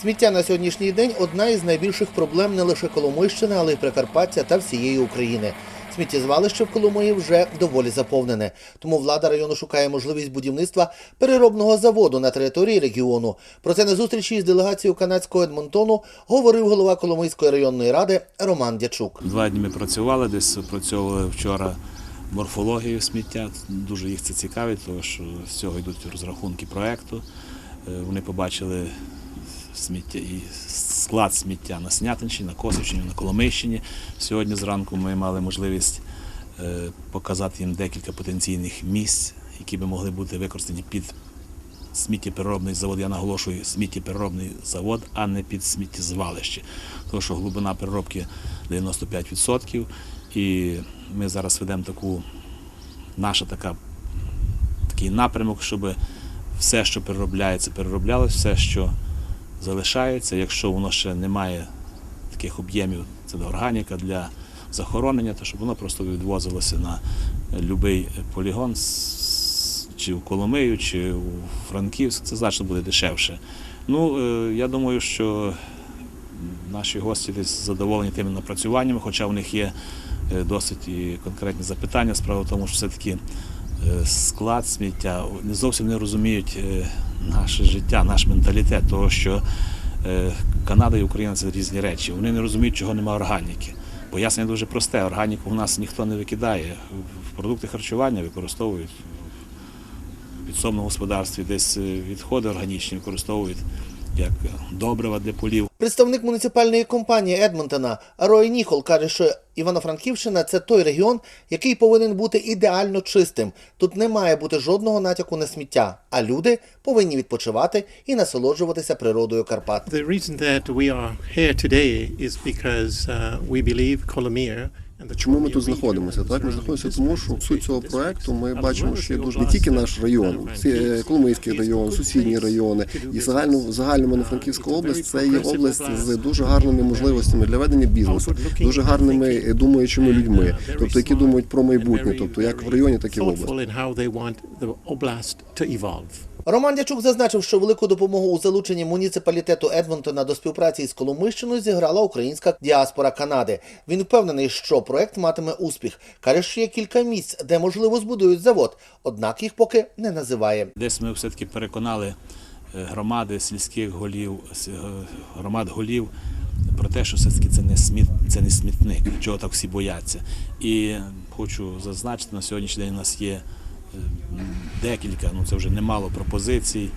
Сміття на сьогоднішній день одна із найбільших проблем не лише Коломийщини, але й Прикарпаття та всієї України. Сміттєзвалище в Коломиї вже доволі заповнене. Тому влада району шукає можливість будівництва переробного заводу на території регіону. Про це на зустрічі із делегацією канадського Едмонтону говорив голова Коломийської районної ради Роман Дячук. Два дні ми працювали, десь опрацьовували вчора морфологію сміття. Дуже їх це цікавить, тому що з цього йдуть розрахунки проекту. Е, Вони побачили сміття і склад сміття на Снятинщині, на Косівщині, на Коломийщині. Сьогодні зранку ми мали можливість е, показати їм декілька потенційних місць, які би могли бути використані під сміттєпереробний завод. Я наголошую сміттєпереробний завод, а не під сміттєзвалище. Тому що глибина переробки 95%. І ми зараз ведемо таку, наша така, такий напрямок, щоб все, що переробляється, перероблялось, все, що залишається, якщо воно ще не має таких об'ємів, це органіка для захоронення, то щоб воно просто відвозилося на будь-який полігон, чи в Коломию, чи у Франківськ, це значно буде дешевше. Ну, е, я думаю, що наші гості десь задоволені тими напрацюваннями, хоча в них є е, досить і конкретні запитання. Справа в тому, що все-таки е, склад сміття не зовсім не розуміють наше життя, наш менталітет, того, що е, Канада і Україна це різні речі. Вони не розуміють, чого немає органіки. Пояснення дуже просте: органіку в нас ніхто не викидає. Продукти харчування використовують в підсобному господарстві, десь е, відходи органічні використовують як добрива для полів. Представник муніципальної компанії Едмонтона Рой Ніхол каже, що Івано-Франківщина це той регіон, який повинен бути ідеально чистим. Тут не має бути жодного натяку на сміття, а люди повинні відпочивати і насолоджуватися природою Карпат. The reason that we are here today is because uh, we believe the Чому ми тут знаходимося? Так, ми знаходимося, тому що суть цього проекту ми бачимо, що є дуже не тільки наш район, всі е, Коломийський район, сусідні райони і загально загальному Uh, Франківська область це є область з дуже гарними можливостями для ведення бізнесу, дуже гарними е, думаючими людьми, тобто які думають про майбутнє, тобто як в районі, так і в області. Роман Дячук зазначив, що велику допомогу у залученні муніципалітету Едмонтона до співпраці із Коломийщиною зіграла українська діаспора Канади. Він впевнений, що проект матиме успіх. Каже, що є кілька місць, де можливо збудують завод, однак їх поки не називає. Десь ми все-таки переконали е, громади сільських голів, е, громад голів про те, що все-таки це не сміт, це не смітник, чого так всі бояться. І хочу зазначити, на сьогоднішній день у нас є е, декілька, ну це вже немало пропозицій.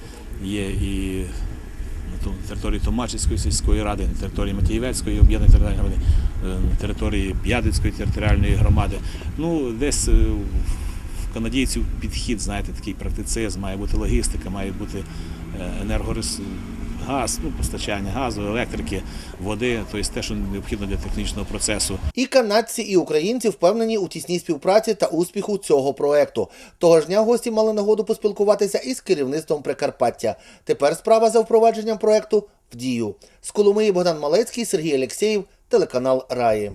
Є і на території Томачівської сільської ради, на території Матіївецької об'єднаної територіальної громади, е, на території Б'ядицької територіальної громади. Ну, десь е, в канадійців підхід, знаєте, такий практицизм, має бути логістика, має бути е, енергорес... газ, ну, постачання газу, електрики, води, тобто те, що необхідно для технічного процесу. І канадці, і українці впевнені у тісній співпраці та успіху цього проекту. Того ж дня гості мали нагоду поспілкуватися із керівництвом Прикарпаття. Тепер справа за впровадженням проекту в дію. З Коломиї Богдан Малецький, Сергій Алєксєєв, телеканал Раї.